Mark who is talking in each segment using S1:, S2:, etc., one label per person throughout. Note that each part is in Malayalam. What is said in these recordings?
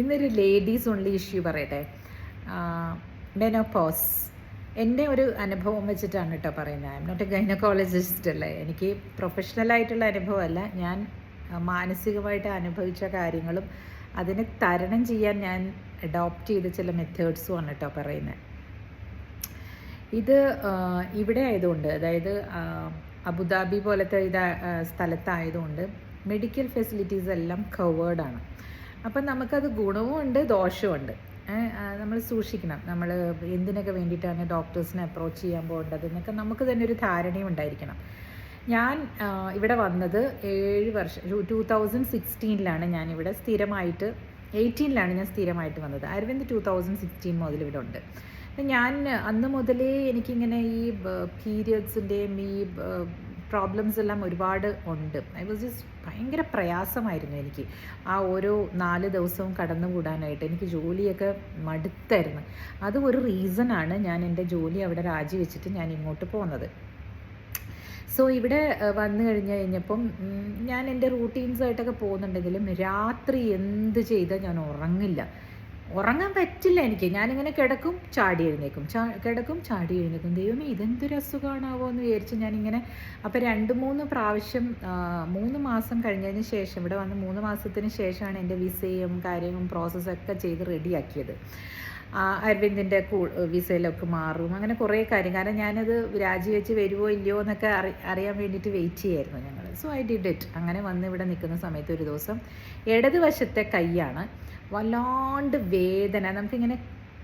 S1: ഇന്നൊരു ലേഡീസ് ഓൺലി ഇഷ്യൂ പറയട്ടെ. മെനോപോസ് എന്റെ ഒരു അനുഭവം വെച്ചിട്ടാണ് കേട്ടോ പറയുന്നത്. I M not a gynaecologist അല്ലേ? എനിക്ക് പ്രൊഫഷണലായിട്ടുള്ള അനുഭവമല്ല. ഞാൻ മാനസികമായിട്ട് അനുഭവിച്ച കാര്യങ്ങളും അതിനെ തരണം ചെയ്യാൻ ഞാൻ അഡോപ്റ്റ് ചെയ്ത ചില മെത്തേഡ്സും ആണ് കേട്ടോ പറയുന്നത്. ഇത് ഇവിടെ ആയതുകൊണ്ട് അതായത് അബുദാബി പോലത്തെ ഇത് സ്ഥലത്തായതുകൊണ്ട് മെഡിക്കൽ ഫെസിലിറ്റീസ് എല്ലാം കവേർഡാണ് ആണ്. അപ്പം നമുക്കത് ഗുണവും ഉണ്ട് ദോഷവും ഉണ്ട്. നമ്മൾ സൂക്ഷിക്കണം. നമ്മൾ എന്തിനൊക്കെ വേണ്ടിയിട്ടാണ് ഡോക്ടേഴ്സിനെ അപ്രോച്ച് ചെയ്യാൻ പോകേണ്ടത് എന്നൊക്കെ നമുക്ക് തന്നെ ഒരു ധാരണയും ഉണ്ടായിരിക്കണം. ഞാൻ ഇവിടെ വന്നത് ഏഴ് വർഷം ടൂ തൗസൻഡ് സിക്സ്റ്റീനിലാണ് ഞാനിവിടെ സ്ഥിരമായിട്ട് എയ്റ്റീനിലാണ് ഞാൻ സ്ഥിരമായിട്ട് വന്നത്. അരവിന്ദ് ടൂ തൗസൻഡ് സിക്സ്റ്റീൻ മുതൽ ഇവിടെ ഉണ്ട്. ഞാൻ അന്ന് മുതലേ എനിക്കിങ്ങനെ ഈ പീരിയഡ്സിന്റെയും ഈ പ്രോബ്ലംസ് എല്ലാം ഒരുപാട് ഉണ്ട്. ഐ വാസ് ജസ്റ്റ് ഭയങ്കര പ്രയാസമായിരുന്നു എനിക്ക്. ആ ഓരോ നാല് ദിവസവും കടന്നുകൂടാനായിട്ട് എനിക്ക് ജോലിയൊക്കെ മടുത്തായിരുന്നു. അത് ഒരു റീസണാണ് ഞാൻ എന്റെ ജോലി അവിടെ രാജിവെച്ചിട്ട് ഞാൻ ഇങ്ങോട്ട് പോകുന്നത് സോ ഇവിടെ വന്നു കഴിഞ്ഞ് കഴിഞ്ഞപ്പം ഞാൻ എന്റെ റൂട്ടീൻസായിട്ടൊക്കെ പോകുന്നുണ്ടെങ്കിലും രാത്രി എന്ത് ചെയ്താൽ ഞാൻ ഉറങ്ങില്ല. ഉറങ്ങാൻ പറ്റില്ല എനിക്ക്. ഞാനിങ്ങനെ കിടക്കും ചാടി എഴുന്നേക്കും. ചാ കിടക്കും ചാടി എഴുന്നേക്കും. ദൈവമേ ഇതെന്തൊരു അസുഖമാണാവോ എന്ന് വിചാരിച്ച് ഞാനിങ്ങനെ അപ്പോൾ രണ്ട് മൂന്ന് പ്രാവശ്യം മൂന്ന് മാസം കഴിഞ്ഞതിന് ശേഷം ഇവിടെ വന്ന് മൂന്ന് മാസത്തിന് ശേഷമാണ് എന്റെ വിസയും കാര്യവും പ്രോസസ്സൊക്കെ ചെയ്ത് റെഡിയാക്കിയത് അരവിന്ദിന്റെ കൂ വിസയിലൊക്കെ മാറും. അങ്ങനെ കുറേ കാര്യം. കാരണം ഞാനത് രാജിവെച്ച് വരുമോ ഇല്ലയോ എന്നൊക്കെ അറി അറിയാൻ വേണ്ടിയിട്ട് വെയിറ്റ് ചെയ്യായിരുന്നു ഞങ്ങൾ സോ ഐ ഡിഡ് ഇറ്റ് അങ്ങനെ വന്ന് ഇവിടെ നിൽക്കുന്ന സമയത്ത് ഒരു ദിവസം ഇടതുവശത്തെ കൈയാണ് വല്ലാണ്ട് വേദന. നമുക്കിങ്ങനെ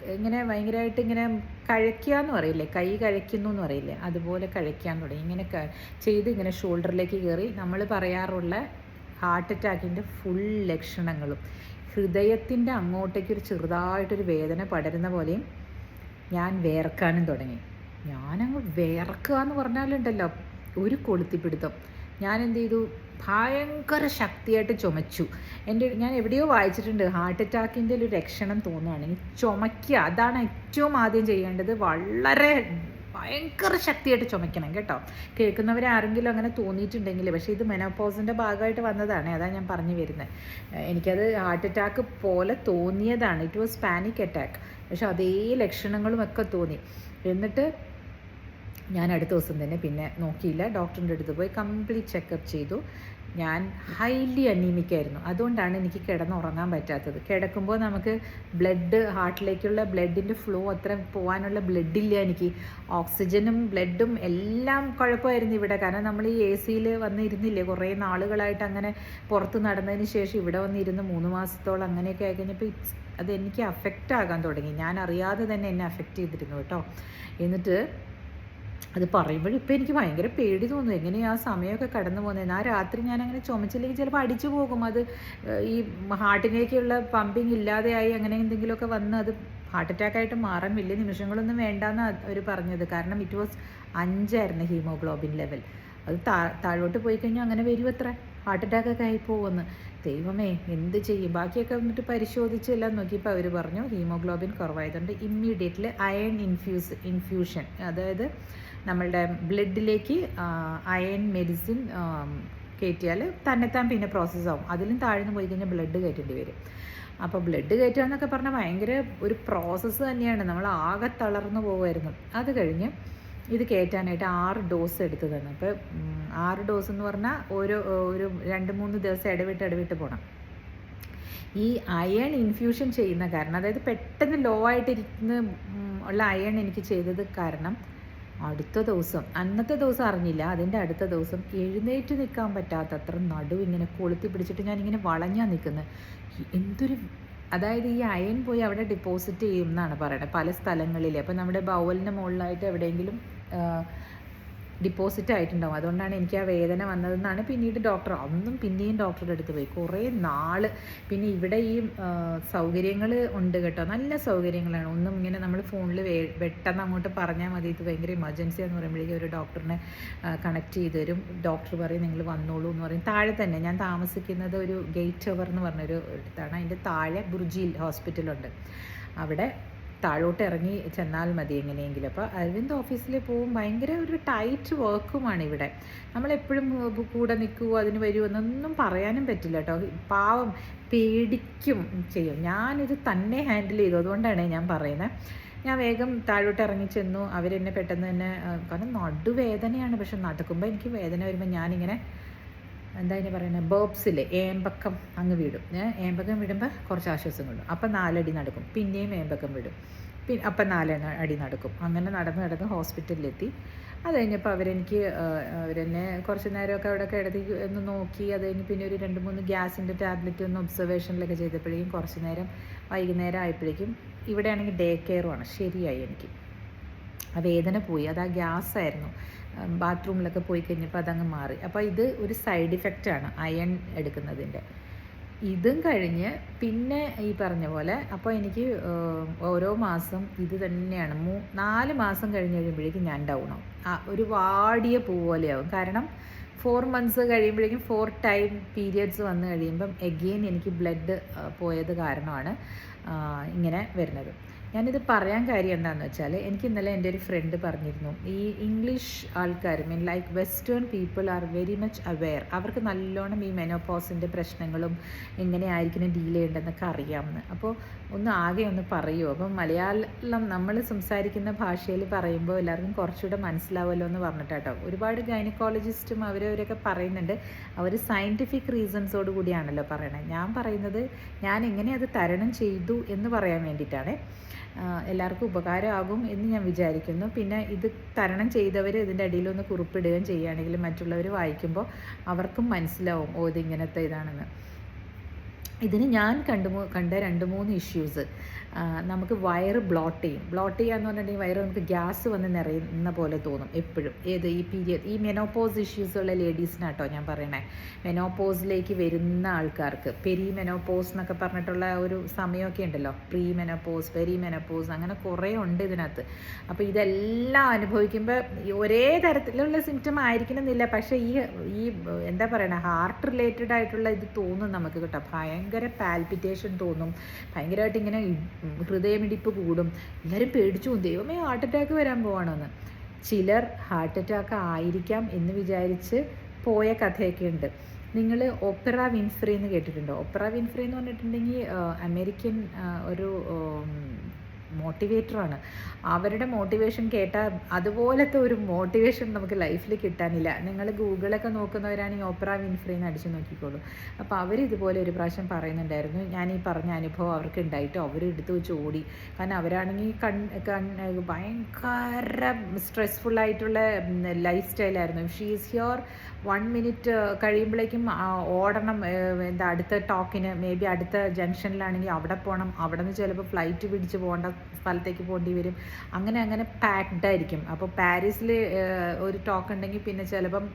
S1: ഇങ്ങനെ ഭയങ്കരമായിട്ട് ഇങ്ങനെ കഴിക്കുക എന്ന് പറയില്ലേ? കൈ കഴിക്കുന്നു എന്ന് പറയില്ലേ? അതുപോലെ കഴിക്കാൻ തുടങ്ങി. ഇങ്ങനെ ചെയ്ത് ഇങ്ങനെ ഷോൾഡറിലേക്ക് കയറി നമ്മൾ പറയാറുള്ള ഹാർട്ട് അറ്റാക്കിന്റെ ഫുൾ ലക്ഷണങ്ങളും. ഹൃദയത്തിന്റെ അങ്ങോട്ടേക്ക് ഒരു ചെറുതായിട്ടൊരു വേദന പടരുന്ന പോലെയും ഞാൻ വേർക്കാനും തുടങ്ങി. ഞാനങ്ങ് വേർക്കുക എന്ന് പറഞ്ഞാലുണ്ടല്ലോ ഒരു കൊളുത്തിപ്പിടുത്തം. ഞാൻ എന്ത് ചെയ്തു? ഭയങ്കര ശക്തിയായിട്ട് ചുമച്ചു. എന്റെ ഞാൻ എവിടെയോ വായിച്ചിട്ടുണ്ട് ഹാർട്ട് അറ്റാക്കിന്റെ ഒരു ലക്ഷണം ഈ ചുമയ്ക്കുക അതാണ് ഏറ്റവും ആദ്യം ചെയ്യേണ്ടത്. വളരെ ഭയങ്കര ശക്തിയായിട്ട് ചുമയ്ക്കണം കേട്ടോ. കേൾക്കുന്നവരെ ആരെങ്കിലും അങ്ങനെ തോന്നിയിട്ടുണ്ടെങ്കിൽ പക്ഷേ ഇത് മെനോപോസിന്റെ ഭാഗമായിട്ട് വന്നതാണ് അതാണ് ഞാൻ പറഞ്ഞു വരുന്നത്. എനിക്കത് ഹാർട്ട് അറ്റാക്ക് പോലെ തോന്നിയതാണ്. ഇറ്റ് വാസ് പാനിക് അറ്റാക്ക് പക്ഷെ അതേ ലക്ഷണങ്ങളും ഒക്കെ തോന്നി. എന്നിട്ട് ഞാൻ അടുത്ത ദിവസം തന്നെ പിന്നെ നോക്കിയില്ല. ഡോക്ടറിന്റെ അടുത്ത് പോയി കംപ്ലീറ്റ് ചെക്കപ്പ് ചെയ്തു. ഞാൻ ഹൈലി അനീമിക്കായിരുന്നു അതുകൊണ്ടാണ് എനിക്ക് കിടന്നുറങ്ങാൻ പറ്റാത്തത്. കിടക്കുമ്പോൾ നമുക്ക് ബ്ലഡ് ഹാർട്ടിലേക്കുള്ള ബ്ലഡിന്റെ ഫ്ലോ അത്ര പോകാനുള്ള ബ്ലഡില്ല എനിക്ക്. ഓക്സിജനും ബ്ലഡും എല്ലാം കുഴപ്പമായിരുന്നു ഇവിടെ. കാരണം നമ്മൾ ഈ എ സിയിൽ വന്നിരുന്നില്ലേ? കുറേ നാളുകളായിട്ട് അങ്ങനെ പുറത്ത് നടന്നതിന് ശേഷം ഇവിടെ വന്നിരുന്ന് മൂന്ന് മാസത്തോളം അങ്ങനെയൊക്കെ ആയി കഴിഞ്ഞപ്പോൾ അത് എനിക്ക് അഫക്റ്റ് ആകാൻ തുടങ്ങി. ഞാൻ അറിയാതെ തന്നെ എന്നെ അഫക്റ്റ് ചെയ്തിരുന്നു കേട്ടോ. എന്നിട്ട് അത് പറയുമ്പോഴും ഇപ്പം എനിക്ക് ഭയങ്കര പേടി തോന്നുന്നു. എങ്ങനെയാ ആ സമയമൊക്കെ കടന്നു പോകുന്നത് ആ രാത്രി ഞാൻ അങ്ങനെ ചുമച്ചില്ലെങ്കിൽ ചിലപ്പോൾ അടിച്ചു പോകും. അത് ഈ ഹാർട്ടിലേക്കുള്ള പമ്പിങ് ഇല്ലാതെയായി അങ്ങനെ എന്തെങ്കിലുമൊക്കെ വന്ന് അത് ഹാർട്ട് അറ്റാക്ക് ആയിട്ട് മാറാൻ വലിയ നിമിഷങ്ങളൊന്നും വേണ്ടാന്ന് അവർ പറഞ്ഞത്. കാരണം ഇറ്റ് വാസ് അഞ്ചായിരുന്നു ഹീമോഗ്ലോബിൻ ലെവൽ. അത് താ താഴോട്ട് പോയി കഴിഞ്ഞാൽ അങ്ങനെ വരും അത്ര. ഹാർട്ട് അറ്റാക്കൊക്കെ ആയി പോകുമെന്ന് ദൈവമേ എന്ത് ചെയ്യും? ബാക്കിയൊക്കെ വന്നിട്ട് പരിശോധിച്ച് എല്ലാം നോക്കിയപ്പോൾ അവർ പറഞ്ഞു ഹീമോഗ്ലോബിൻ കുറവായതുകൊണ്ട് ഇമ്മീഡിയറ്റ്ലി അയൺ ഇൻഫ്യൂസ് ഇൻഫ്യൂഷൻ. അതായത് നമ്മളുടെ ബ്ലഡിലേക്ക് അയൺ മെഡിസിൻ കയറ്റിയാൽ തന്നെത്താൻ പിന്നെ പ്രോസസ്സ് ആവും. അതിലും താഴ്ന്നു പോയി കഴിഞ്ഞാൽ ബ്ലഡ് കയറ്റേണ്ടി വരും. അപ്പോൾ ബ്ലഡ് കയറ്റുക എന്നൊക്കെ പറഞ്ഞാൽ ഭയങ്കര ഒരു പ്രോസസ്സ് തന്നെയാണ്. നമ്മൾ ആകെ തളർന്നു പോകുമായിരുന്നു അത് കഴിഞ്ഞ് ഇത് കയറ്റാനായിട്ട് ആറ് ഡോസ് എടുത്തു തന്നു. അപ്പോൾ ആറ് ഡോസ് എന്ന് പറഞ്ഞാൽ ഓരോ ഒരു രണ്ട് മൂന്ന് ദിവസം ഇടവിട്ട് ഇടവിട്ട് പോകണം ഈ അയൺ ഇൻഫ്യൂഷൻ ചെയ്യുന്ന കാരണം അതായത് പെട്ടെന്ന് ലോ ആയിട്ടിരിക്കുന്ന ഉള്ള അയൺ എനിക്ക് ചെയ്തത് കാരണം അടുത്ത ദിവസം അന്നത്തെ ദിവസം അറിഞ്ഞില്ല അതിന്റെ അടുത്ത ദിവസം എഴുന്നേറ്റ് നിൽക്കാൻ പറ്റാത്തത്ര നടു ഇങ്ങനെ കൊളുത്തി പിടിച്ചിട്ട് ഞാനിങ്ങനെ വളഞ്ഞാൽ വളഞ്ഞാ നിൽക്കുന്നത് എന്തൊരു അതായത് ഈ അയൺ പോയി അവിടെ ഡിപ്പോസിറ്റ് ചെയ്യും എന്നാണ് പറയുന്നത് പല സ്ഥലങ്ങളിൽ അപ്പോൾ നമ്മുടെ ബൗലിന്റെ മുകളിലായിട്ട് എവിടെയെങ്കിലും ഡിപ്പോസിറ്റ് ആയിട്ടുണ്ടാവും. അതുകൊണ്ടാണ് എനിക്ക് ആ വേദന വന്നതെന്നാണ് പിന്നീട് ഡോക്ടർ അന്നും പിന്നെയും ഡോക്ടറുടെ അടുത്ത് പോയി. കുറേ നാൾ പിന്നെ ഇവിടെ ഈ സൗകര്യങ്ങൾ ഉണ്ട് കേട്ടോ. നല്ല സൗകര്യങ്ങളാണ്. ഒന്നും ഇങ്ങനെ നമ്മൾ ഫോണിൽ പെട്ടെന്ന് അങ്ങോട്ട് പറഞ്ഞാൽ മതി. ഇത് ഭയങ്കര എമർജൻസി എന്ന് പറയുമ്പോഴേക്കും ഒരു ഡോക്ടറിനെ കണക്ട് ചെയ്ത് തരും. ഡോക്ടർ പറയും നിങ്ങൾ വന്നോളൂ എന്ന് പറയും. താഴെ തന്നെ ഞാൻ താമസിക്കുന്നത് ഒരു ഗേറ്റ് ഓവർ എന്ന് പറഞ്ഞൊരു ഇടത്താണ് അതിന്റെ താഴെ ബുർജിയിൽ ഹോസ്പിറ്റലുണ്ട് അവിടെ താഴോട്ട് ഇറങ്ങി ചെന്നാൽ മതി എങ്ങനെയെങ്കിലും. അപ്പോൾ അരവിന്ദ് ഓഫീസിൽ പോകും ഭയങ്കര ഒരു ടൈറ്റ് വർക്കുമാണ് ഇവിടെ നമ്മളെപ്പോഴും കൂടെ നിൽക്കുമോ അതിന് വരുമോ എന്നൊന്നും പറയാനും പറ്റില്ല കേട്ടോ. പാവം പേടിക്കും ചെയ്യും. ഞാനിത് തന്നെ ഹാൻഡിൽ ചെയ്തു. അതുകൊണ്ടാണ് ഞാൻ പറയുന്നത് ഞാൻ വേഗം താഴോട്ട് ഇറങ്ങി ചെന്നു. അവരെന്നെ പെട്ടെന്ന് തന്നെ കാരണം നടുവേദനയാണ്. പക്ഷെ നടക്കുമ്പോൾ എനിക്ക് വേദന വരുമ്പോൾ ഞാനിങ്ങനെ എന്താ ഇനി പറയുന്നത് ബേബ്സിൽ ഏമ്പക്കം അങ്ങ് വിടും. ഏമ്പക്കം വിടുമ്പോൾ കുറച്ച് ആശ്വാസം കിട്ടും അപ്പം നാലടി നടക്കും. പിന്നെയും ഏമ്പക്കം വിടും. പിന്നെ അപ്പം നാല് അടി നടക്കും. അങ്ങനെ നടന്ന് നടന്ന് ഹോസ്പിറ്റലിലെത്തി. അത് കഴിഞ്ഞപ്പോൾ അവരെനിക്ക് അവരെന്നെ കുറച്ച് നേരമൊക്കെ അവിടെ കിടത്തി ഒന്ന് നോക്കി. അത് കഴിഞ്ഞ് പിന്നെ ഒരു രണ്ട് മൂന്ന് ഗ്യാസിന്റെ ടാബ്ലറ്റ് ഒന്ന് ഒബ്സർവേഷനിലൊക്കെ ചെയ്തപ്പോഴേക്കും കുറച്ച് നേരം വൈകുന്നേരം ആയപ്പോഴേക്കും ഇവിടെ ആണെങ്കിൽ ഡേ കെയറുമാണ് ശരിയായി എനിക്ക്. ആ വേദന പോയി. അത് ആ ഗ്യാസ് ആയിരുന്നു ബാത്റൂമിലൊക്കെ പോയി കഴിഞ്ഞപ്പോൾ അതങ്ങ് മാറി. അപ്പോൾ ഇത് ഒരു സൈഡ് ഇഫക്റ്റാണ് അയൺ എടുക്കുന്നതിന്റെ. ഇതും കഴിഞ്ഞ് പിന്നെ ഈ പറഞ്ഞ പോലെ അപ്പോൾ എനിക്ക് ഓരോ മാസം ഇത് തന്നെയാണ്. മൂ നാല് മാസം കഴിഞ്ഞ് കഴിയുമ്പോഴേക്കും ഞാൻ ഡൗൺ ആവും. ഒരു വാടിയ പൂ പോലെയാവും. കാരണം ഫോർ മന്ത്സ് കഴിയുമ്പോഴേക്കും ഫോർ ടൈം പീരിയഡ്സ് വന്നു കഴിയുമ്പം എഗെയിൻ എനിക്ക് ബ്ലഡ് പോയത് കാരണമാണ് ഇങ്ങനെ വരുന്നത്. ഞാനിത് പറയാൻ കാര്യം എന്താണെന്ന് വെച്ചാൽ എനിക്ക് ഇന്നലെ എന്റെ ഒരു ഫ്രണ്ട് പറഞ്ഞിരുന്നു. ഈ ഇംഗ്ലീഷ് ആൾക്കാർ mean like western people are very much aware അവർക്ക് നല്ലോണം ഈ മെനോപോസിന്റെ പ്രശ്നങ്ങളും എങ്ങനെയായിരിക്കണം ഡീൽ ചെയ്യേണ്ടതെന്നൊക്കെ അറിയാമെന്ന്. അപ്പോൾ ഒന്ന് ആകെ ഒന്ന് പറയുമോ അപ്പം മലയാളം നമ്മൾ സംസാരിക്കുന്ന ഭാഷയിൽ പറയുമ്പോൾ എല്ലാവർക്കും കുറച്ചുകൂടെ മനസ്സിലാവുമല്ലോ എന്ന് പറഞ്ഞിട്ടാട്ടോ. ഒരുപാട് ഗൈനക്കോളജിസ്റ്റും അവരവരൊക്കെ പറയുന്നുണ്ട്. അവർ സയന്റിഫിക് റീസൺസോട് കൂടിയാണല്ലോ പറയണത് ഞാൻ പറയുന്നത് ഞാൻ എങ്ങനെ അത് തരണം ചെയ്തു എന്ന് പറയാൻ വേണ്ടിയിട്ടാണ്. എല്ലാവർക്കും ഉപകാരമാകും എന്ന് ഞാൻ വിചാരിക്കുന്നു. പിന്നെ ഇത് തരണം ചെയ്തവർ ഇതിന്റെ അടിയിലൊന്ന് കുറിപ്പിടുകയും ചെയ്യുകയാണെങ്കിൽ മറ്റുള്ളവർ വായിക്കുമ്പോൾ അവർക്കും മനസ്സിലാവും ഓ ഇത് ഇങ്ങനത്തെ ഇതാണെന്ന്. ഇതിന് ഞാൻ കണ്ടു കണ്ട രണ്ട് മൂന്ന് ഇഷ്യൂസ് നമുക്ക് വയറ് ബ്ലോട്ട് ചെയ്യും. ബ്ലോട്ട് ചെയ്യുക എന്ന് പറഞ്ഞിട്ടുണ്ടെങ്കിൽ വയറ് നമുക്ക് ഗ്യാസ് വന്ന് നിറയുന്ന പോലെ തോന്നും എപ്പോഴും. ഏത് ഈ പീരിയഡ് ഈ മെനോപോസ് ഇഷ്യൂസ് ഉള്ള ലേഡീസിനാട്ടോ ഞാൻ പറയണേ. മെനോപോസിലേക്ക് വരുന്ന ആൾക്കാർക്ക് പെരി മെനോപോസ് എന്നൊക്കെ പറഞ്ഞിട്ടുള്ള ഒരു സമയമൊക്കെ ഉണ്ടല്ലോ. പ്രീ മെനോപോസ് പെരി മെനോപോസ് അങ്ങനെ കുറേ ഉണ്ട് ഇതിനകത്ത്. അപ്പോൾ ഇതെല്ലാം അനുഭവിക്കുമ്പോൾ ഒരേ തരത്തിലുള്ള സിംറ്റം ആയിരിക്കണമെന്നില്ല. പക്ഷേ ഈ ഈ എന്താ പറയണേ ഹാർട്ട് റിലേറ്റഡ് ആയിട്ടുള്ള ഇത് തോന്നും നമുക്ക് കേട്ടോ. ഭയങ്കര പാൽപിറ്റേഷൻ തോന്നും. ഭയങ്കരമായിട്ട് ഇങ്ങനെ ഹൃദയമിടിപ്പ് കൂടും. എല്ലാവരും പേടിച്ചു ദൈവമേ ഹാർട്ട് അറ്റാക്ക് വരാൻ പോവാണെന്ന്. ചിലർ ഹാർട്ട് അറ്റാക്ക് ആയിരിക്കാം എന്ന് വിചാരിച്ച് പോയ കഥയൊക്കെ ഉണ്ട് നിങ്ങൾ ഒപ്പറ വിൻഫ്രി എന്ന് കേട്ടിട്ടുണ്ടോ? ഒപ്പറ വിൻഫ്രി എന്ന് പറഞ്ഞിട്ടുണ്ടെങ്കിൽ അമേരിക്കൻ ഒരു മോട്ടിവേറ്ററാണ് അവരുടെ മോട്ടിവേഷൻ കേട്ടാൽ അതുപോലത്തെ ഒരു മോട്ടിവേഷൻ നമുക്ക് ലൈഫിൽ കിട്ടാനില്ല. നിങ്ങൾ ഗൂഗിളൊക്കെ നോക്കുന്നവരാണെങ്കിൽ ഓപ്പറ വിൻഫ്രി എന്ന് അടിച്ചു നോക്കിക്കോളൂ. അപ്പോൾ അവർ ഇതുപോലെ ഒരു പ്രാവശ്യം പറയുന്നുണ്ടായിരുന്നു. ഞാൻ ഈ പറഞ്ഞ അനുഭവം അവർക്ക് ഉണ്ടായിട്ട് അവർ എടുത്തു വെച്ച് ഓടി. കാരണം അവരാണെങ്കിൽ കൺ കൺ ഭയങ്കര സ്ട്രെസ്ഫുള്ളായിട്ടുള്ള life സ്റ്റൈലായിരുന്നു she is here one minute കഴിയുമ്പോഴേക്കും ഓടണം എന്താ അടുത്ത ടോക്കിന് മേ ബി അടുത്ത ജംഗ്ഷനിലാണെങ്കിൽ അവിടെ പോകണം അവിടെ നിന്ന് ചിലപ്പോൾ ഫ്ലൈറ്റ് പിടിച്ച് പോകേണ്ട സ്ഥലത്തേക്ക് പോകേണ്ടി വരും. അങ്ങനെ അങ്ങനെ പാക്ഡ് ആയിരിക്കും. അപ്പോൾ പാരീസിൽ ഒരു ടോക്ക് ഉണ്ടെങ്കിൽ പിന്നെ ചിലപ്പം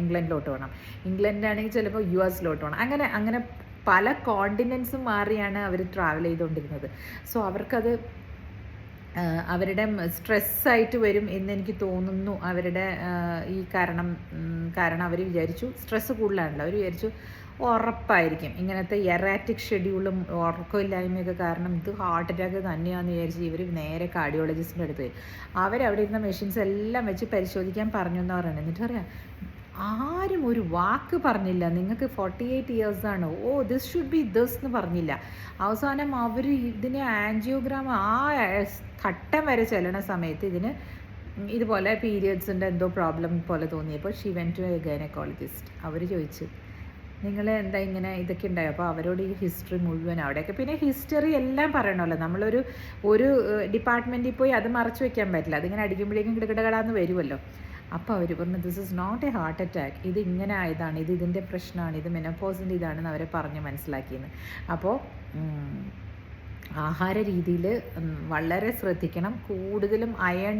S1: ഇംഗ്ലണ്ടിലോട്ട് പോകണം. ഇംഗ്ലണ്ടിലാണെങ്കിൽ ചിലപ്പോൾ യു എസിലോട്ട് പോകണം. അങ്ങനെ അങ്ങനെ പല കോണ്ടിനെൻസും മാറിയാണ് അവർ ട്രാവൽ ചെയ്തുകൊണ്ടിരുന്നത്. സോ അവർക്കത് അവരുടെ സ്ട്രെസ്സായിട്ട് വരും എന്ന് എനിക്ക് തോന്നുന്നു അവരുടെ ഈ കാരണം കാരണം അവർ വിചാരിച്ചു. സ്ട്രെസ്സ് കൂടുതലാണല്ലോ. അവർ വിചാരിച്ചു ഉറപ്പായിരിക്കും. ഇങ്ങനത്തെ എറാറ്റിക് ഷെഡ്യൂളും ഉറക്കമില്ലായ്മയൊക്കെ കാരണം ഇത് ഹാർട്ട് അറ്റാക്ക് തന്നെയാണെന്ന് വിചാരിച്ച് ഇവർ നേരെ കാർഡിയോളജിസ്റ്റിന്റെ അടുത്ത് പോയി. അവരവിടെ ഇരുന്ന മെഷീൻസ് എല്ലാം വെച്ച് പരിശോധിക്കാൻ പറഞ്ഞു എന്ന് പറയുന്നത് എന്നിട്ട് പറയാം ആരും ഒരു വാക്ക് പറഞ്ഞില്ല. നിങ്ങൾക്ക് ഫോർട്ടി എയ്റ്റ് ഇയേഴ്സ് ആണ്. Oh this should be this എന്ന് പറഞ്ഞില്ല. അവസാനം അവർ ഇതിനെ ആൻജിയോഗ്രാം ആ ഘട്ടം വരെ ചെല്ലണ സമയത്ത് ഇതിന് ഇതുപോലെ പീരിയഡ്സിന്റെ എന്തോ പ്രോബ്ലം പോലെ തോന്നിയപ്പോൾ she went to a gynaecologist അവർ ചോദിച്ചു നിങ്ങൾ എന്താ ഇങ്ങനെ ഇതൊക്കെ ഉണ്ടായോ? അപ്പോൾ അവരോട് ഈ ഹിസ്റ്ററി മുഴുവൻ അവിടെയൊക്കെ. പിന്നെ ഹിസ്റ്ററി എല്ലാം പറയണമല്ലോ. നമ്മളൊരു ഒരു ഡിപ്പാർട്ട്മെന്റിൽ പോയി അത് മറച്ചു വെക്കാൻ പറ്റില്ല. അതിങ്ങനെ അടിക്കുമ്പോഴേക്കും കിടകിടകടാന്ന് വരുമല്ലോ. അപ്പോൾ അവർ പറഞ്ഞു this is not a heart attack ഇത് ഇങ്ങനെ ആയതാണ്. ഇത് ഇതിന്റെ പ്രശ്നമാണ്. ഇത് മെനോപോസിന്റെ ഇതാണെന്ന് അവരെ പറഞ്ഞ് മനസ്സിലാക്കിയെന്ന്. അപ്പോൾ ആഹാര രീതിയിൽ വളരെ ശ്രദ്ധിക്കണം. കൂടുതലും അയൺ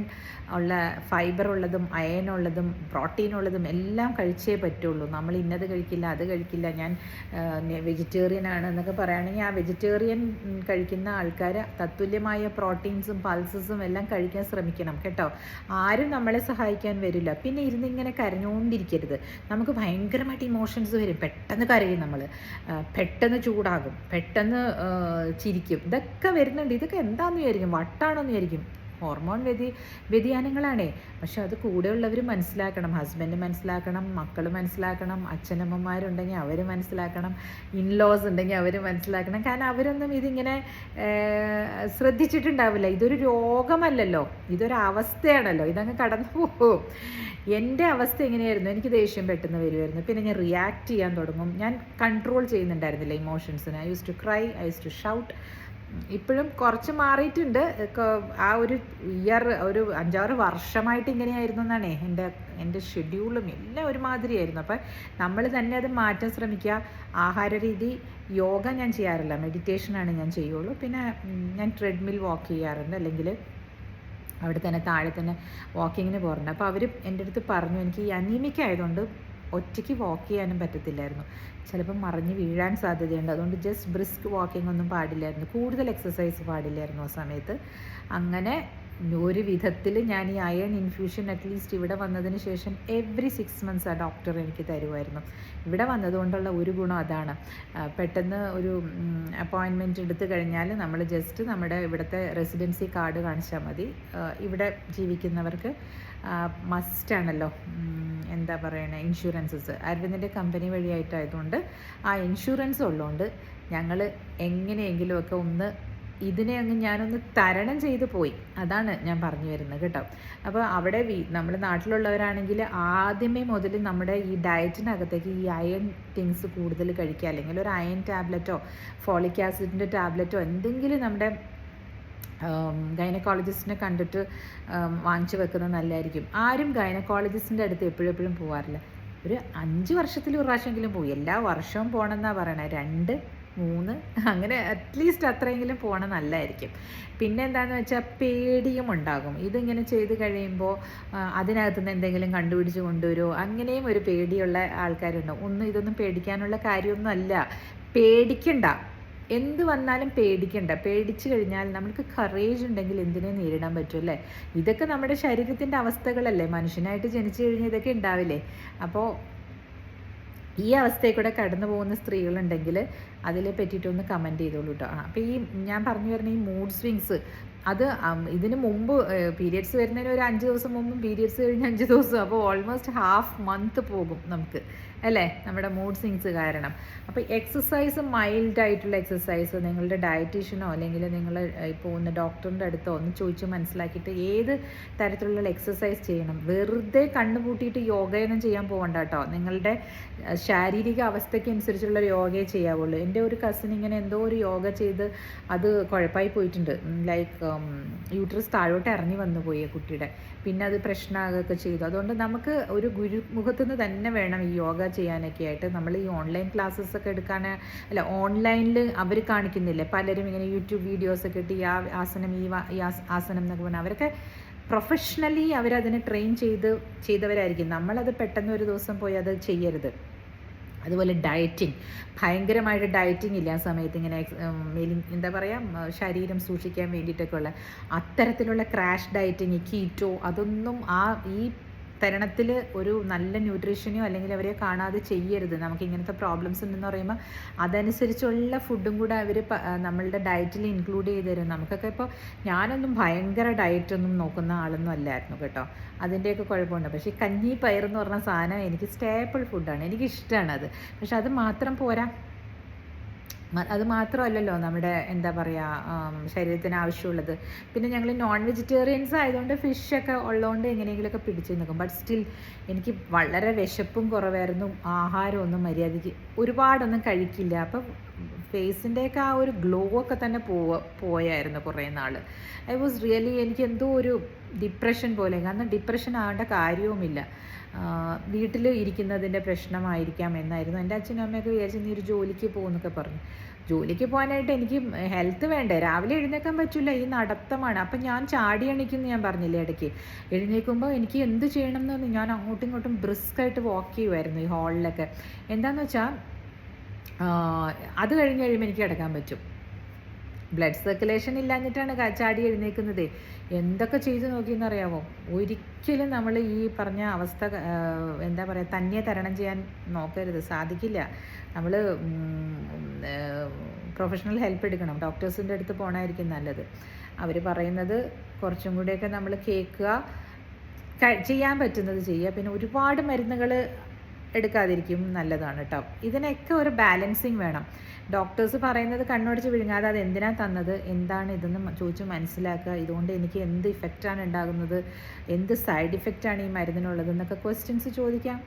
S1: ഉള്ള ഫൈബർ ഉള്ളതും അയൺ ഉള്ളതും പ്രോട്ടീൻ ഉള്ളതും എല്ലാം കഴിച്ചേ പറ്റുള്ളൂ. നമ്മൾ ഇന്നത് കഴിക്കില്ല അത് കഴിക്കില്ല ഞാൻ വെജിറ്റേറിയൻ ആണ് എന്നൊക്കെ പറയുകയാണെങ്കിൽ ആ വെജിറ്റേറിയൻ കഴിക്കുന്ന ആൾക്കാർ തത്തുല്യമായ പ്രോട്ടീൻസും പൾസസും എല്ലാം കഴിക്കാൻ ശ്രമിക്കണം കേട്ടോ. ആരും നമ്മളെ സഹായിക്കാൻ വരില്ല. പിന്നെ ഇരുന്ന് ഇങ്ങനെ കരഞ്ഞുകൊണ്ടിരിക്കരുത് നമുക്ക് ഭയങ്കരമായിട്ട് ഇമോഷൻസ് വരും. പെട്ടെന്ന് കരയും നമ്മൾ പെട്ടെന്ന് ചൂടാകും. പെട്ടെന്ന് ചിരിക്കും. ഇതൊക്കെ ഇതൊക്കെ വരുന്നുണ്ട്. ഇതൊക്കെ എന്താണെന്ന് വിചാരിക്കും? വട്ടാണെന്ന് വിചാരിക്കും. ഹോർമോൺ വ്യതി വ്യതിയാനങ്ങളാണേ. പക്ഷെ അത് കൂടെയുള്ളവർ മനസ്സിലാക്കണം. ഹസ്ബൻഡ് മനസ്സിലാക്കണം. മക്കൾ മനസ്സിലാക്കണം. അച്ഛനമ്മമാരുണ്ടെങ്കിൽ അവർ മനസ്സിലാക്കണം. ഇൻലോസ് ഉണ്ടെങ്കിൽ അവർ മനസ്സിലാക്കണം. കാരണം അവരൊന്നും ഇതിങ്ങനെ ശ്രദ്ധിച്ചിട്ടുണ്ടാവില്ല. ഇതൊരു രോഗമല്ലല്ലോ. ഇതൊരു അവസ്ഥയാണല്ലോ. ഇതങ്ങ് കടന്നു പോകും. എന്റെ അവസ്ഥ എങ്ങനെയായിരുന്നു? എനിക്ക് ദേഷ്യം പെട്ടെന്ന് വരുമായിരുന്നു പിന്നെ ഞാൻ റിയാക്ട് ചെയ്യാൻ തുടങ്ങും. ഞാൻ കൺട്രോൾ ചെയ്യുന്നുണ്ടായിരുന്നില്ല ഇമോഷൻസിന് I use to cry I use to shout ഇപ്പോഴും കുറച്ച് മാറിയിട്ടുണ്ട്. ആ ഒരു ഇയർ ഒരു അഞ്ചാറ് വർഷമായിട്ട് ഇങ്ങനെയായിരുന്നു എന്നാണ്. എന്റെ എന്റെ ഷെഡ്യൂളും എല്ലാം ഒരുമാതിരിയായിരുന്നു. അപ്പം നമ്മൾ തന്നെ അത് മാറ്റാൻ ശ്രമിക്കുക. ആഹാര രീതി യോഗ ഞാൻ ചെയ്യാറില്ല. മെഡിറ്റേഷനാണ് ഞാൻ ചെയ്യുള്ളൂ. പിന്നെ ഞാൻ ട്രെഡ്മിൽ വാക്ക് ചെയ്യാറുണ്ട്. അല്ലെങ്കിൽ അവിടെ തന്നെ താഴെ തന്നെ വാക്കിങ്ങിന് പോകാറുണ്ട്. അപ്പോൾ അവർ എന്റെ അടുത്ത് പറഞ്ഞു എനിക്ക് ഈ അനീമിക്ക ആയതുകൊണ്ട് ഒറ്റയ്ക്ക് വാക്ക് ചെയ്യാനും പറ്റത്തില്ലായിരുന്നു. ചിലപ്പം മറിഞ്ഞ് വീഴാൻ സാധ്യതയുണ്ട്. അതുകൊണ്ട് ജസ്റ്റ് ബ്രിസ്ക് വാക്കിംഗ് ഒന്നും പാടില്ലായിരുന്നു. കൂടുതൽ എക്സസൈസ് പാടില്ലായിരുന്നു ആ സമയത്ത്. അങ്ങനെ ഒരു വിധത്തിൽ ഞാൻ ഈ അയൺ ഇൻഫ്യൂഷൻ അറ്റ്ലീസ്റ്റ് ഇവിടെ വന്നതിന് ശേഷം എവറി സിക്സ് മന്ത്സ് ആ ഡോക്ടർ എനിക്ക് തരുമായിരുന്നു. ഇവിടെ വന്നതുകൊണ്ടുള്ള ഒരു ഗുണം അതാണ്. പെട്ടെന്ന് ഒരു അപ്പോയിൻമെന്റ് എടുത്തു കഴിഞ്ഞാൽ നമ്മൾ ജസ്റ്റ് നമ്മുടെ ഇവിടുത്തെ റെസിഡൻസി കാർഡ് കാണിച്ചാൽ മതി. ഇവിടെ ജീവിക്കുന്നവർക്ക് മസ്റ്റാണല്ലോ എന്താ പറയണേ? ഇൻഷുറൻസസ് അരവിന്ദിന്റെ കമ്പനി വഴിയായിട്ടായതുകൊണ്ട് ആ ഇൻഷുറൻസ് ഉള്ളതുകൊണ്ട് ഞങ്ങൾ എങ്ങനെയെങ്കിലുമൊക്കെ ഒന്ന് ഇതിനെ അങ്ങ് ഞാനൊന്ന് തരണം ചെയ്തു പോയി. അതാണ് ഞാൻ പറഞ്ഞു വരുന്നത് കേട്ടോ. അപ്പോൾ അവിടെ വീ നമ്മുടെ നാട്ടിലുള്ളവരാണെങ്കിൽ ആദ്യമേ മുതൽ നമ്മുടെ ഈ ഡയറ്റിനകത്തേക്ക് ഈ അയൺ തിങ്സ് കൂടുതൽ കഴിക്കുക. അല്ലെങ്കിൽ ഒരു അയൺ ടാബ്ലറ്റോ ഫോളിക് ആസിഡിന്റെ ടാബ്ലറ്റോ എന്തെങ്കിലും നമ്മുടെ ഗൈനക്കോളജിസ്റ്റിനെ കണ്ടിട്ട് വാങ്ങിച്ചു വെക്കുന്നത് നല്ലതായിരിക്കും ആരും ഗൈനക്കോളജിസ്റ്റിന്റെ അടുത്ത് എപ്പോഴും എപ്പോഴും പോകാറില്ല ഒരു അഞ്ച് വർഷത്തിൽ ഒരു പ്രാവശ്യമെങ്കിലും പോയി. എല്ലാ വർഷവും പോകണമെന്നാണ് പറയണത് രണ്ട് മൂന്ന് അങ്ങനെ അറ്റ്ലീസ്റ്റ് അത്രയെങ്കിലും പോകണം നല്ലതായിരിക്കും പിന്നെ എന്താണെന്ന് വെച്ചാൽ പേടിയും ഉണ്ടാകും. ഇതിങ്ങനെ ചെയ്ത് കഴിയുമ്പോൾ അതിനകത്ത് നിന്ന് എന്തെങ്കിലും കണ്ടുപിടിച്ച് കൊണ്ടുവരുമോ അങ്ങനെയും ഒരു പേടിയുള്ള ആൾക്കാരുണ്ടാവും ഒന്നും ഇതൊന്നും പേടിക്കാനുള്ള കാര്യമൊന്നും അല്ല പേടിക്കണ്ട. എന്ത് വന്നാലും പേടിക്കണ്ട. പേടിച്ചു കഴിഞ്ഞാൽ നമുക്ക് കറേജ് ഉണ്ടെങ്കിൽ എന്തിനെ നേരിടാൻ പറ്റും അല്ലേ? ഇതൊക്കെ നമ്മുടെ ശരീരത്തിന്റെ അവസ്ഥകളല്ലേ? മനുഷ്യനായിട്ട് ജനിച്ചു കഴിഞ്ഞാൽ ഇതൊക്കെ ഉണ്ടാവില്ലേ? അപ്പോൾ ഈ അവസ്ഥയിൽ കൂടെ കടന്നു പോകുന്ന സ്ത്രീകളുണ്ടെങ്കിൽ അതിനെ പറ്റിയിട്ടൊന്ന് കമന്റ് ചെയ്തോളൂ കേട്ടോ അപ്പോൾ ഈ ഞാൻ പറഞ്ഞു വരുന്ന ഈ മൂഡ് സ്വിങ്സ് അത് ഇതിന് മുമ്പ് പീരിയഡ്സ് വരുന്നതിന് ഒരു അഞ്ച് ദിവസം മുമ്പും പീരിയഡ്സ് കഴിഞ്ഞ് അഞ്ച് ദിവസം അപ്പോൾ ഓൾമോസ്റ്റ് ഹാഫ് മന്ത് പോകും നമുക്ക്. അല്ലേ? നമ്മുടെ മൂഡ് സിങ്സ് കാരണം. അപ്പോൾ എക്സസൈസ് മൈൽഡ് ആയിട്ടുള്ള എക്സസൈസ് നിങ്ങളുടെ ഡയറ്റീഷ്യനോ അല്ലെങ്കിൽ നിങ്ങൾ ഇപ്പോൾ ഒന്ന് ഡോക്ടറിന്റെ അടുത്തോ ഒന്ന് ചോദിച്ച് മനസ്സിലാക്കിയിട്ട് ഏത് തരത്തിലുള്ള എക്സസൈസ് ചെയ്യണം? വെറുതെ കണ്ണുപൂട്ടിയിട്ട് യോഗയൊന്നും ചെയ്യാൻ പോകണ്ട കേട്ടോ. നിങ്ങളുടെ ശാരീരിക അവസ്ഥയ്ക്ക് അനുസരിച്ചുള്ള യോഗയെ ചെയ്യാവുള്ളൂ. എന്റെ ഒരു കസിൻ ഇങ്ങനെ എന്തോ ഒരു യോഗ ചെയ്ത് അത് കുഴപ്പമായി പോയിട്ടുണ്ട്. ലൈക്ക് യൂട്രസ് താഴോട്ട് ഇറങ്ങി വന്നു പോയി കുട്ടിയുടെ. പിന്നെ അത് പ്രശ്നമാകുകയൊക്കെ ചെയ്തു. അതുകൊണ്ട് നമുക്ക് ഒരു ഗുരുമുഖത്തു നിന്ന് തന്നെ വേണം ഈ യോഗ ചെയ്യാനൊക്കെ ആയിട്ട് നമ്മൾ ഈ ഓൺലൈൻ ക്ലാസ്സസ് ഒക്കെ എടുക്കാൻ അല്ല ഓൺലൈനിൽ അവർ കാണിക്കുന്നില്ലേ? പലരും ഇങ്ങനെ യൂട്യൂബ് വീഡിയോസ് ഒക്കെ ഇട്ട് ഈ ആസനം ഈ ആസനം എന്നൊക്കെ പറഞ്ഞാൽ അവരൊക്കെ പ്രൊഫഷണലി അവരതിനെ ട്രെയിൻ ചെയ്ത് ചെയ്തവരായിരിക്കും. നമ്മളത് പെട്ടെന്ന് ഒരു ദിവസം പോയി അത് ചെയ്യരുത്. അതുപോലെ ഡയറ്റിങ് ഭയങ്കരമായിട്ട് ഡയറ്റിംഗ് ഇല്ല ആ സമയത്ത് ഇങ്ങനെ മെലി എന്താ പറയുക ശരീരം സൂക്ഷിക്കാൻ വേണ്ടിയിട്ടൊക്കെ ഉള്ള അത്തരത്തിലുള്ള ക്രാഷ് ഡയറ്റിങ് കീറ്റോ അതൊന്നും ആ ഈ തരണത്തിൽ ഒരു നല്ല ന്യൂട്രീഷനെയോ അല്ലെങ്കിൽ അവരെ കാണാതെ ചെയ്യരുത്. നമുക്ക് ഇങ്ങനത്തെ പ്രോബ്ലംസ് ഉണ്ടെന്ന് പറയുമ്പോൾ അതനുസരിച്ചുള്ള ഫുഡും കൂടെ അവർ നമ്മളുടെ ഡയറ്റിൽ ഇൻക്ലൂഡ് ചെയ്ത് തരും. നമുക്കൊക്കെ ഇപ്പോൾ ഞാനൊന്നും ഭയങ്കര ഡയറ്റൊന്നും നോക്കുന്ന ആളൊന്നും അല്ലായിരുന്നു കേട്ടോ. അതിന്റെയൊക്കെ കുഴപ്പമുണ്ട്. പക്ഷേ കഞ്ഞി പയർ എന്ന് പറഞ്ഞ സാധനം എനിക്ക് സ്റ്റേപ്പിൾ ഫുഡാണ്. എനിക്കിഷ്ടമാണ് അത്. പക്ഷെ അത് മാത്രം പോരാ. അത് മാത്രമല്ലല്ലോ നമ്മുടെ എന്താ പറയുക ശരീരത്തിന് ആവശ്യമുള്ളത്. പിന്നെ ഞങ്ങൾ നോൺ വെജിറ്റേറിയൻസ് ആയതുകൊണ്ട് ഫിഷൊക്കെ ഉള്ളതുകൊണ്ട് എങ്ങനെയെങ്കിലുമൊക്കെ പിടിച്ചു നിൽക്കും ബട്ട് സ്റ്റിൽ എനിക്ക് വളരെ വിശപ്പും കുറവായിരുന്നു. ആഹാരമൊന്നും മര്യാദയ്ക്ക് ഒരുപാടൊന്നും കഴിക്കില്ല. അപ്പം ഫേസിന്റെയൊക്കെ ആ ഒരു ഗ്ലോ ഒക്കെ തന്നെ പോവ പോയായിരുന്നു കുറേ നാൾ ഐ വാസ് റിയലി എനിക്ക് എന്തോ ഒരു ഡിപ്രഷൻ പോലെ. കാരണം ഡിപ്രഷൻ ആവേണ്ട കാര്യവുമില്ല. വീട്ടിൽ ഇരിക്കുന്നതിന്റെ പ്രശ്നമായിരിക്കാം എന്നായിരുന്നു. എന്റെ അച്ഛനും അമ്മയൊക്കെ വിചാരിച്ചു നീ ഒരു ജോലിക്ക് പോകുന്നൊക്കെ പറഞ്ഞു. ജോലിക്ക് പോകാനായിട്ട് എനിക്ക് ഹെൽത്ത് വേണ്ടേ? രാവിലെ എഴുന്നേക്കാൻ പറ്റില്ല. ഈ നടത്തമാണ്. അപ്പം ഞാൻ ചാടി എണീക്കുന്നു ഞാൻ പറഞ്ഞില്ലേ ഇടയ്ക്ക്. എഴുന്നേൽക്കുമ്പോൾ എനിക്ക് എന്ത് ചെയ്യണം എന്ന് ഞാൻ അങ്ങോട്ടും ഇങ്ങോട്ടും ബ്രിസ്ക്കായിട്ട് വാക്ക് ചെയ്യുമായിരുന്നു ഈ ഹാളിലൊക്കെ എന്താണെന്ന് വെച്ചാൽ അത് കഴിഞ്ഞ് കഴിയുമ്പോൾ എനിക്ക് കിടക്കാൻ പറ്റും. ബ്ലഡ് സർക്കുലേഷൻ ഇല്ലാഞ്ഞിട്ടാണ് ചാടി എഴുന്നേൽക്കുന്നത്. എന്തൊക്കെ ചെയ്തു നോക്കിയെന്നറിയാമോ ഒരിക്കലും നമ്മൾ ഈ പറഞ്ഞ അവസ്ഥ എന്താ പറയുക തന്നെ തരണം ചെയ്യാൻ നോക്കരുത്. സാധിക്കില്ല. നമ്മൾ പ്രൊഫഷണൽ ഹെൽപ്പ് എടുക്കണം. ഡോക്ടേഴ്സിന്റെ അടുത്ത് പോകണമായിരിക്കും നല്ലത്. അവർ പറയുന്നത് കുറച്ചും കൂടിയൊക്കെ നമ്മൾ കേൾക്കുക ചെയ്യാൻ പറ്റുന്നത് ചെയ്യുക. പിന്നെ ഒരുപാട് മരുന്നുകൾ എടുക്കാതിരിക്കും നല്ലതാണ് കേട്ടോ ഇതിനൊക്കെ ഒരു ബാലൻസിങ് വേണം. ഡോക്ടേഴ്സ് പറയുന്നത് കണ്ണോടിച്ച് വിഴുങ്ങാതെ അത് എന്തിനാണ് തന്നത്? എന്താണ് ഇതെന്ന് ചോദിച്ച് മനസ്സിലാക്കുക. ഇതുകൊണ്ട് എനിക്ക് എന്ത് ഇഫക്റ്റാണ് ഉണ്ടാകുന്നത്? എന്ത് സൈഡ് ഇഫക്റ്റാണ് ഈ മരുന്നിനുള്ളത്? എന്നൊക്കെ ക്വസ്റ്റ്യൻസ് ചോദിക്കാം.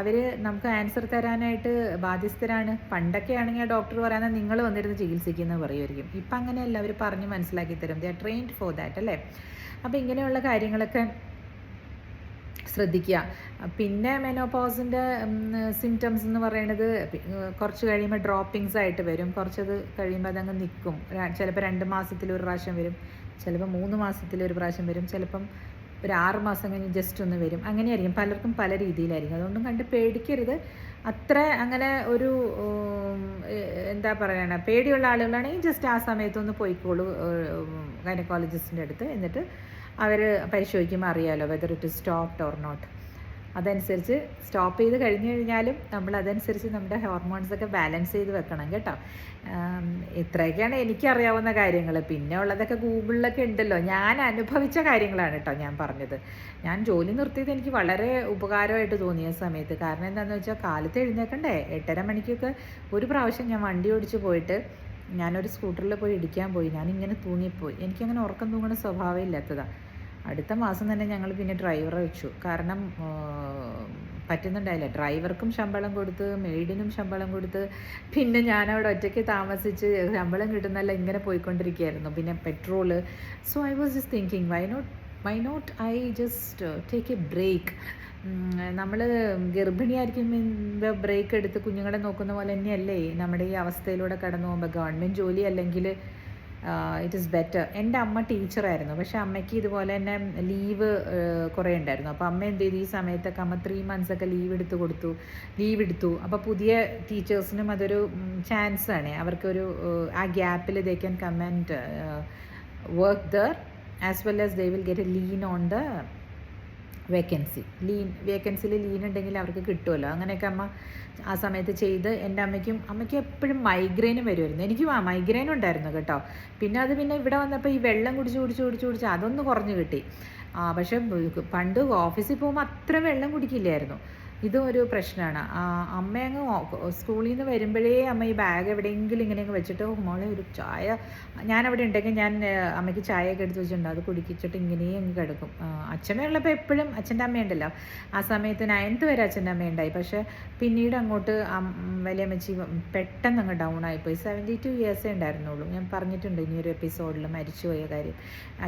S1: അവർ നമുക്ക് ആൻസർ തരാനായിട്ട് ബാധ്യസ്ഥരാണ്. പണ്ടൊക്കെ ആണെങ്കിൽ ഡോക്ടർ പറയുന്നത് നിങ്ങൾ വന്നിരുന്ന് ചികിത്സിക്കുന്നത് പറയുമായിരിക്കും. ഇപ്പം അങ്ങനെയല്ല അവർ പറഞ്ഞ് മനസ്സിലാക്കി തരും. ദ ട്രെയിൻഡ് ഫോർ ദാറ്റ് അല്ലേ? അപ്പോൾ ഇങ്ങനെയുള്ള കാര്യങ്ങളൊക്കെ ശ്രദ്ധിക്കുക. പിന്നെ മെനോപോസിന്റെ സിംറ്റംസ് എന്ന് പറയുന്നത് കുറച്ച് കഴിയുമ്പോൾ ഡ്രോപ്പിങ്സ് ആയിട്ട് വരും. കുറച്ചത് കഴിയുമ്പോൾ അതങ്ങ് നിൽക്കും ചിലപ്പോൾ രണ്ട് മാസത്തിൽ ഒരു പ്രാവശ്യം വരും. ചിലപ്പോൾ മൂന്ന് മാസത്തിൽ ഒരു പ്രാവശ്യം വരും. ചിലപ്പം ഒരു ആറ് മാസം കഴിഞ്ഞ് ജസ്റ്റ് ഒന്ന് വരും. അങ്ങനെയായിരിക്കും. പലർക്കും പല രീതിയിലായിരിക്കും. അതുകൊണ്ടും കണ്ട് പേടിക്കരുത്. അത്ര അങ്ങനെ ഒരു എന്താ പറയണ പേടിയുള്ള ആളുകളാണെങ്കിൽ ജസ്റ്റ് ആ സമയത്തൊന്ന് പോയിക്കോളൂ ഗൈനക്കോളജിസ്റ്റിന്റെ അടുത്ത്. എന്നിട്ട് അവർ പരിശോധിക്കുമ്പോൾ അറിയാമല്ലോ whether it stopped or not അതനുസരിച്ച് സ്റ്റോപ്പ് ചെയ്ത് കഴിഞ്ഞു കഴിഞ്ഞാലും നമ്മൾ അതനുസരിച്ച് നമ്മുടെ ഹോർമോൺസ് ഒക്കെ ബാലൻസ് ചെയ്ത് വെക്കണം കേട്ടോ. ഇത്രയൊക്കെയാണ് എനിക്കറിയാവുന്ന കാര്യങ്ങൾ. പിന്നെ ഉള്ളതൊക്കെ ഗൂഗിളിലൊക്കെ ഉണ്ടല്ലോ. ഞാൻ അനുഭവിച്ച കാര്യങ്ങളാണ് കേട്ടോ ഞാൻ പറഞ്ഞത്. ഞാൻ ജോലി നിർത്തിയത് എനിക്ക് വളരെ ഉപകാരമായിട്ട് തോന്നിയ സമയത്ത്. കാരണം എന്താണെന്ന് വെച്ചാൽ കാലത്ത് എഴുന്നേക്കണ്ടേ? എട്ടര മണിക്കൊക്കെ ഒരു പ്രാവശ്യം ഞാൻ വണ്ടി ഓടിച്ച് പോയിട്ട് ഞാനൊരു സ്കൂട്ടറിൽ പോയി ഇടിക്കാൻ പോയി. ഞാനിങ്ങനെ തൂങ്ങിപ്പോയി. എനിക്കങ്ങനെ ഉറക്കം തൂങ്ങണ സ്വഭാവം ഇല്ലാത്തതാണ് അടുത്ത മാസം തന്നെ ഞങ്ങൾ പിന്നെ ഡ്രൈവറെ വെച്ചു. കാരണം പറ്റുന്നുണ്ടായില്ല. ഡ്രൈവർക്കും ശമ്പളം കൊടുത്ത് മെയ്ഡിനും ശമ്പളം കൊടുത്ത് പിന്നെ ഞാനവിടെ ഒറ്റയ്ക്ക് താമസിച്ച് ശമ്പളം കിട്ടുന്നല്ല ഇങ്ങനെ പോയിക്കൊണ്ടിരിക്കുകയായിരുന്നു. പിന്നെ petrol so I was just thinking why not why not I just take a break നമ്മൾ ഗർഭിണിയായിരിക്കുമ്പോൾ ബ്രേക്ക് എടുത്ത് കുഞ്ഞുങ്ങളെ നോക്കുന്ന പോലെ തന്നെയല്ലേ നമ്മുടെ ഈ അവസ്ഥയിലൂടെ കടന്നു പോകുമ്പോൾ ഗവൺമെന്റ് ജോലി അല്ലെങ്കിൽ ഇറ്റ് ഈസ് ബെറ്റർ എന്റെ അമ്മ ടീച്ചറായിരുന്നു പക്ഷെ അമ്മയ്ക്ക് ഇതുപോലെ തന്നെ ലീവ് കുറേ ഉണ്ടായിരുന്നു. അപ്പോൾ അമ്മ എന്ത് ചെയ്തു? ഈ സമയത്തൊക്കെ അമ്മ ത്രീ മന്ത്സ് ഒക്കെ ലീവ് എടുത്ത് കൊടുത്തു. ലീവ് എടുത്തു. അപ്പോൾ പുതിയ ടീച്ചേഴ്സിനും അതൊരു ചാൻസ് ആണ്. അവർക്കൊരു ആ ഗ്യാപ്പിൽ they can come and work there as well as they will get a lien on the vacancy lien വേക്കൻസിയിൽ lien ഉണ്ടെങ്കിൽ അവർക്ക് കിട്ടുമല്ലോ അങ്ങനെയൊക്കെ അമ്മ ആ സമയത്ത് ചെയ്ത് എന്റെ അമ്മയ്ക്കും അമ്മയ്ക്ക് എപ്പോഴും മൈഗ്രെയിനും വരുമായിരുന്നു എനിക്കും ആ മൈഗ്രെയിനും ഉണ്ടായിരുന്നു കേട്ടോ. പിന്നെ അത് പിന്നെ ഇവിടെ വന്നപ്പോൾ ഈ വെള്ളം കുടിച്ച് കുടിച്ച് കുടിച്ച് കുടിച്ച് അതൊന്ന് കുറഞ്ഞ് കിട്ടി. പക്ഷേ പണ്ട് ഓഫീസിൽ പോകുമ്പോൾ അത്ര വെള്ളം കുടിക്കില്ലായിരുന്നു. ഇതും ഒരു പ്രശ്നമാണ് അമ്മ അങ്ങ് സ്കൂളിൽ നിന്ന് വരുമ്പോഴേ അമ്മ ഈ ബാഗ് എവിടെയെങ്കിലും ഇങ്ങനെയൊക്കെ വെച്ചിട്ട് "ഓ, മോളെ ഒരു ചായ ഞാൻ അവിടെ ഉണ്ടെങ്കിൽ ഞാൻ അമ്മയ്ക്ക് ചായയൊക്കെ എടുത്ത് വെച്ചിട്ടുണ്ട്. അത് കുടിക്കിച്ചിട്ട് ഇങ്ങനെയും അങ്ങ് കിടക്കും. അച്ഛനെ ഉള്ളപ്പോൾ എപ്പോഴും അച്ഛന്റെ അമ്മയുണ്ടല്ലോ ആ സമയത്ത് നയൻത്ത് വരെ അച്ഛന്റെ അമ്മയുണ്ടായി പക്ഷേ പിന്നീട് അങ്ങോട്ട് വലിയ വലിയമ്മച്ചി പെട്ടെന്ന് അങ്ങ് ഡൗൺ ആയിപ്പോയി. സെവന്റി ടു ഇയേഴ്സേ ഉണ്ടായിരുന്നുള്ളൂ. ഞാൻ പറഞ്ഞിട്ടുണ്ട് ഇനിയൊരു എപ്പിസോഡിൽ മരിച്ചുപോയ കാര്യം.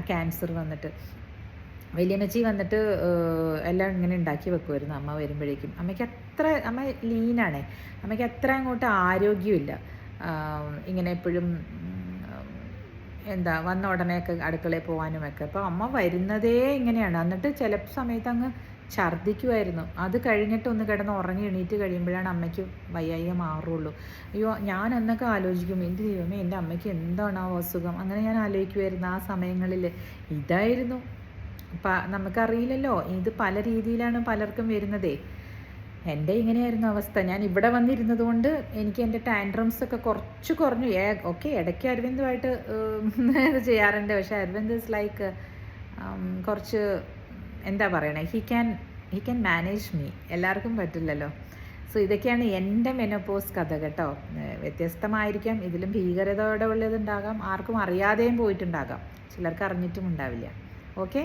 S1: ക്യാൻസർ വന്നിട്ട്. വലിയമ്മച്ചി വന്നിട്ട് എല്ലാം ഇങ്ങനെ ഉണ്ടാക്കി വെക്കുമായിരുന്നു അമ്മ വരുമ്പോഴേക്കും. അമ്മയ്ക്ക് അത്ര അമ്മ ലീനാണ്. അമ്മയ്ക്ക് അത്ര അങ്ങോട്ട് ആരോഗ്യമില്ല ഇങ്ങനെ എപ്പോഴും എന്താ വന്ന ഉടനെയൊക്കെ അടുക്കളയിൽ പോകാനുമൊക്കെ. അപ്പോൾ അമ്മ വരുന്നതേ ഇങ്ങനെയാണ്. എന്നിട്ട് ചില സമയത്ത് അങ്ങ് ഛർദ്ദിക്കുമായിരുന്നു അത് കഴിഞ്ഞിട്ട് ഒന്ന് കിടന്ന് ഉറങ്ങി എണീറ്റ് കഴിയുമ്പോഴാണ് അമ്മയ്ക്ക് വയ്യായിക മാറുള്ളൂ. അയ്യോ ഞാൻ എന്നൊക്കെ ആലോചിക്കും. എന്ത് ദൈവമേ എന്റെ അമ്മയ്ക്ക് എന്താണ് ആ അസുഖം? അങ്ങനെ ഞാൻ ആലോചിക്കുമായിരുന്നു ആ സമയങ്ങളിൽ ഇതായിരുന്നു നമുക്കറിയില്ലല്ലോ. ഇത് പല രീതിയിലാണ് പലർക്കും വരുന്നതേ. എന്റെ ഇങ്ങനെയായിരുന്നു അവസ്ഥ. ഞാൻ ഇവിടെ വന്നിരുന്നത് കൊണ്ട് എനിക്ക് എന്റെ ടാൻഡ്രംസ് ഒക്കെ കുറച്ച് കുറഞ്ഞു. ഏ ഓക്കെ ഇടയ്ക്ക് അരവിന്ദുമായിട്ട് ഇത് ചെയ്യാറുണ്ട്. പക്ഷേ അരവിന്ദ് ഇസ് ലൈക്ക് കുറച്ച് എന്താ പറയണേ? He can he can manage me എല്ലാവർക്കും പറ്റില്ലല്ലോ. സോ ഇതൊക്കെയാണ് എന്റെ മെനോപോസ് കഥ കേട്ടോ. വ്യത്യസ്തമായിരിക്കാം. ഇതിലും ഭീകരതയോടെ ഉള്ളതുണ്ടാകാം ആർക്കും അറിയാതെയും പോയിട്ടുണ്ടാകാം. ചിലർക്ക് അറിഞ്ഞിട്ടും ഉണ്ടാവില്ല. ഓക്കെ?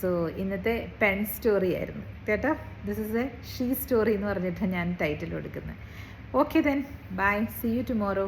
S1: സോ ഇന്നത്തെ പെൺ സ്റ്റോറി ആയിരുന്നു. കേട്ടോ? This is a she story എന്ന് പറഞ്ഞിട്ടാണ് ഞാൻ ടൈറ്റിൽ കൊടുക്കുന്നത്. Okay then bye see you tomorrow